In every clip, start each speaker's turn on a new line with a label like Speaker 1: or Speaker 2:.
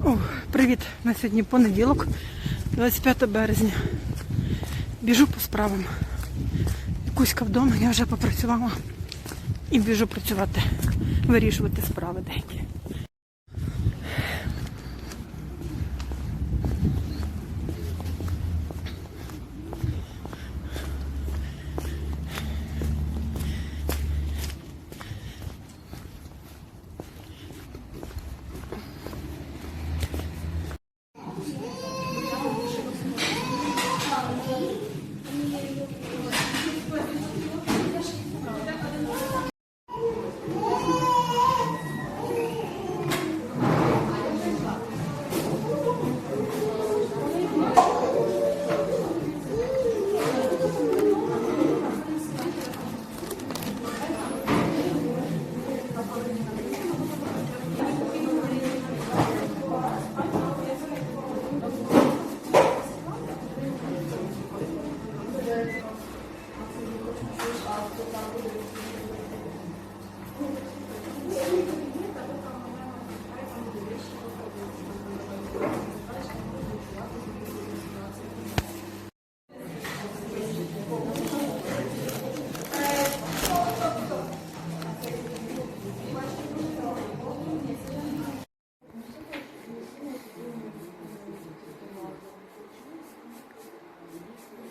Speaker 1: О, привіт! На сьогодні понеділок, 25 березня. Біжу по справам. Кузька вдома, я вже попрацювала і біжу працювати, вирішувати справи деякі.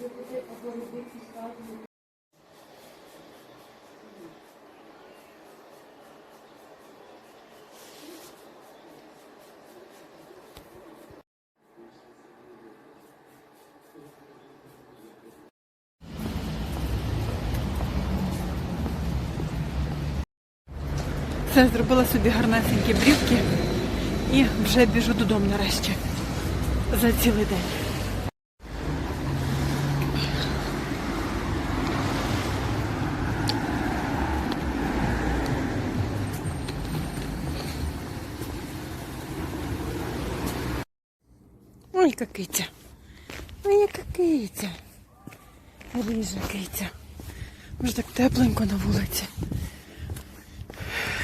Speaker 1: Я хочу, чтобы вы Все, зробила собі гарнесенькі брівки і вже біжу додому нарешті за цілий день. Ой, яка киця. Ой, яка киця. Ріжа киця. Вже так тепленько на вулиці.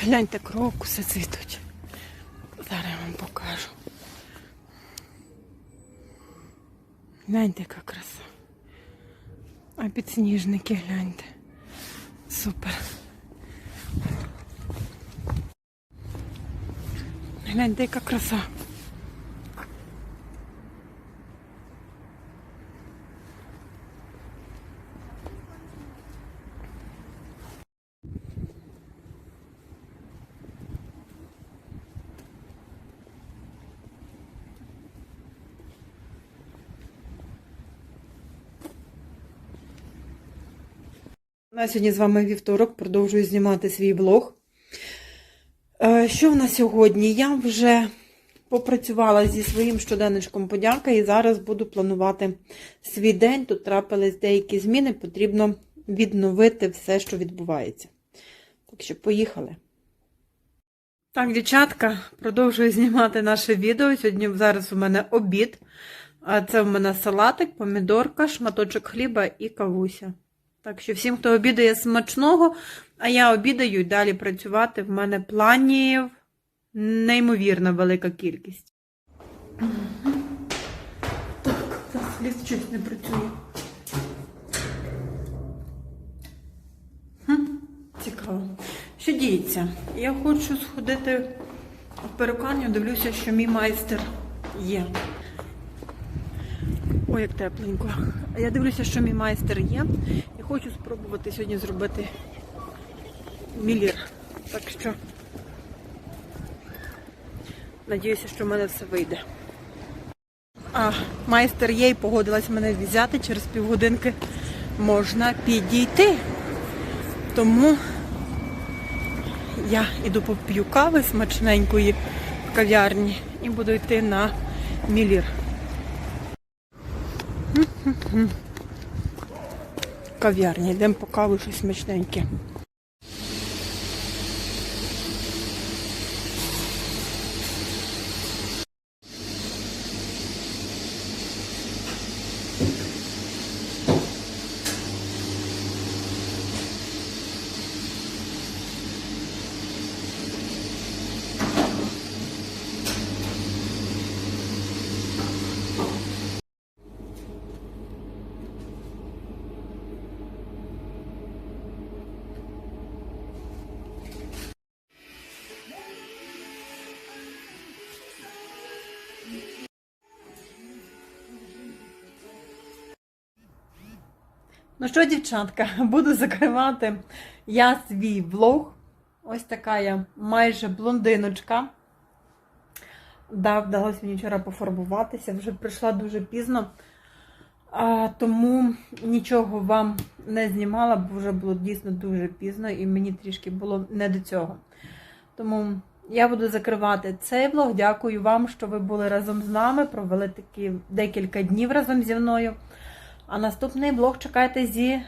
Speaker 1: Гляньте, крокуси цвітуть. Зараз я вам покажу. Гляньте, яка краса. А підсніжники гляньте. Супер. Гляньте, яка краса. На сьогодні з вами вівторок, продовжую знімати свій влог. Е, Що в нас сьогодні? Я вже попрацювала зі своїм щоденничком подяка і зараз буду планувати свій день. Тут трапились деякі зміни, потрібно відновити все, що відбувається. Так що, поїхали. Так, дівчатка, продовжую знімати наше відео. Сьогодні зараз у мене обід. Це в мене салатик, помідорка, шматочок хліба і кавуся. Так що всім, хто обідає смачного, а я обідаю і далі працювати. В мене планів неймовірно велика кількість. Так, зараз ліс щось не працює. Цікаво. Що діється? Я хочу сходити в перукарню, дивлюся, що мій майстер є. Ой, як тепленько. Я дивлюся, що мій майстер є. Хочу спробувати сьогодні зробити мілір. Так що надіюся, що в мене все вийде. А, майстер є і погодилась мене взяти через півгодинки можна підійти. Тому я іду поп'ю кави смачненької в кав'ярні і буду йти на мілір. Кав'ярні, йдемо по каву щось смачненьке. Ну що, дівчатка, буду закривати я свій влог. Ось така я майже блондиночка. Да, вдалося мені вчора пофарбуватися, вже прийшла дуже пізно. А, тому нічого вам не знімала, бо вже було дійсно дуже пізно і мені трішки було не до цього. Тому я буду закривати цей влог. Дякую вам, що ви були разом з нами, провели такі декілька днів разом зі мною. А наступний влог чекайте зі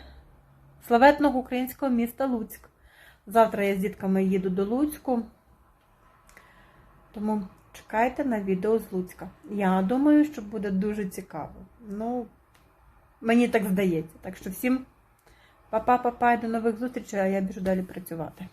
Speaker 1: славетного українського міста Луцьк. Завтра я з дітками їду до Луцьку. Тому чекайте на відео з Луцька. Я думаю, що буде дуже цікаво. Ну, мені так здається. Так що всім па-па-па-па і до нових зустрічей, а я біжу далі працювати.